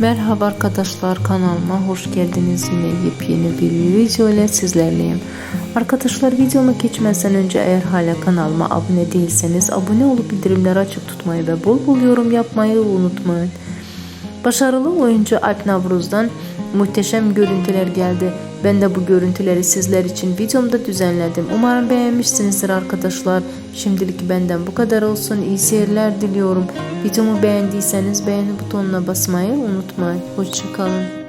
Merhaba arkadaşlar kanalıma hoş geldiniz. Yine yepyeni bir video ile sizlerleyim. Arkadaşlar videoma geçmezden önce eğer hala kanalıma abone değilseniz abone olup bildirimleri açık tutmayı ve bol bol yorum yapmayı unutmayın. Başarılı oyuncu Alp Navruz'dan muhteşem görüntüler geldi. Ben de bu görüntüleri sizler için videomda düzenledim. Umarım beğenmişsinizdir arkadaşlar. Şimdilik benden bu kadar olsun. İyi seyirler diliyorum. Videomu beğendiyseniz beğeni butonuna basmayı unutmayın. Hoşçakalın.